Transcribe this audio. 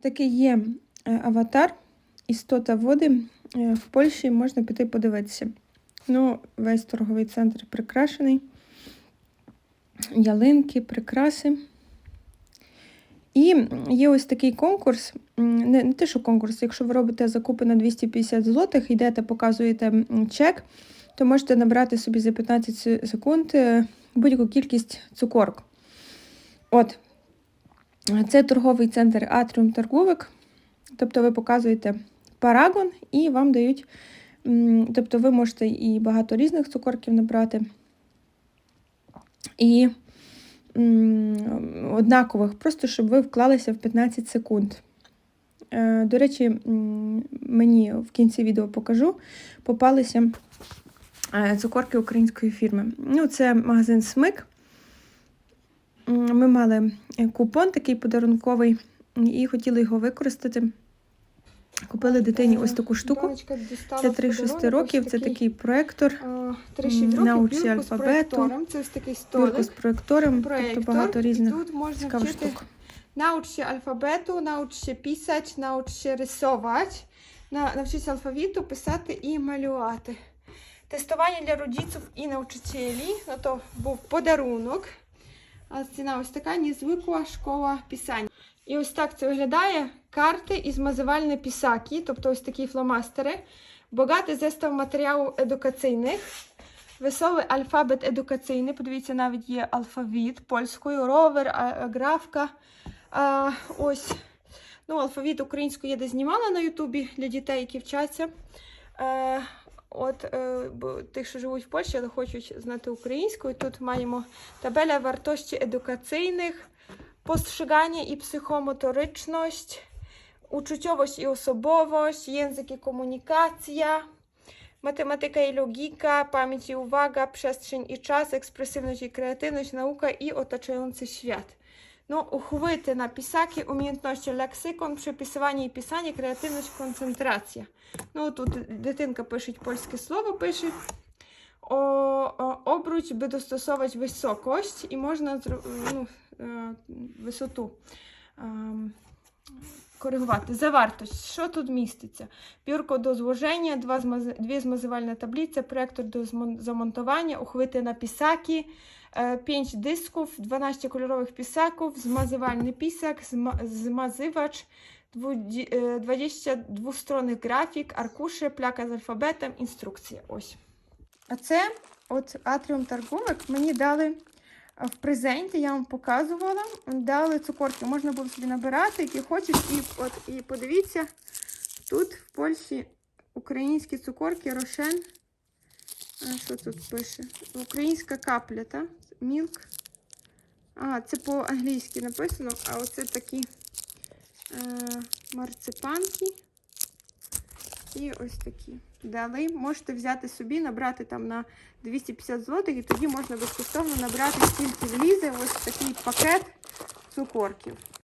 Такий є е, аватар істота води. Е, В Польщі можна піти подивитися. Ну, весь торговий центр прикрашений. Ялинки, прикраси. І є ось такий конкурс. Не, не те, що конкурс, якщо ви робите закупи на 250 злотих, йдете, показуєте чек, то можете набрати собі за 15 секунд е, будь-яку кількість цукорок. От, це торговий центр Атріум Торговик. Тобто ви показуєте парагон і вам дають. Тобто ви можете і багато різних цукорків набрати. І однакових, просто щоб ви вклалися в 15 секунд. Е, До речі, мені в кінці відео покажу, попалися е, цукорки української фірми. Ну, це магазин Смик. Ми мали е, купон такий подарунковий і хотіли його використати. Купили дитині ось таку штуку. Це 3-6 років, це такий проектор, м, научі алфабету, Це ось такий Юрку з столик. проектором, Проектор. тобто багато різних цікавих штук. Naucz się alfabetu, naucz się pisać, naucz się rysować. На, навчись алфавіту, писати і малювати. Тестування для родиців і навчителів. Ну, то був подарунок. А ціна ось така незвикла школа писання. І ось так це виглядає карти і змазувальні писаки, тобто ось такі фломастери. Багатий зестав матеріалів едукаційних. Веселий алфабет едукаційний. Подивіться, навіть є алфавіт польською, ровер, графка. А, ось. Ну, алфавіт українською я де знімала на Ютубі для дітей, які вчаться. Е, от е, бо тих, що живуть в Польщі, але хочуть знати українську. І Тут маємо табеля вартості едукаційних, postrzeganie і психомоторичність, uczuciowość i osobowość, język i komunikacja, matematyka i logika, pamięć i uwaga, przestrzeń i czas, ekspresywność i kreatywność, nauka i otaczający świat. Ну, ухвити на писаки, умінтності лексикон, приписування і писання, креативність, концентрація. Ну, тут дитинка пише польське слово, пише. Обруч би достосовувати високость і можна зро- ну, е, висоту коригувати. Завартость. Що тут міститься? Пірко до зложення, дві змазувальні таблиці, проектор до замонтування, ухвити на писаки, 5 дисків, 12 кольорових писаків, змазувальний писак, зма- змазивач, двуді- е, 20 двосторонних графік, аркуші, пляка з алфабетом, інструкція. Ось. А це от Атріум Торговик мені дали в презенті, я вам показувала. Дали цукорки, можна було собі набирати, які хочеш. І, от, і подивіться, тут в Польщі українські цукорки Рошен. А що тут пише? Українська капля, та? Мілк. А, це по-англійськи написано, а оце такі е, марципанки. І ось такі. Дали. Можете взяти собі, набрати там на 250 злотих, і тоді можна безкоштовно набрати скільки влізе ось такий пакет цукорків.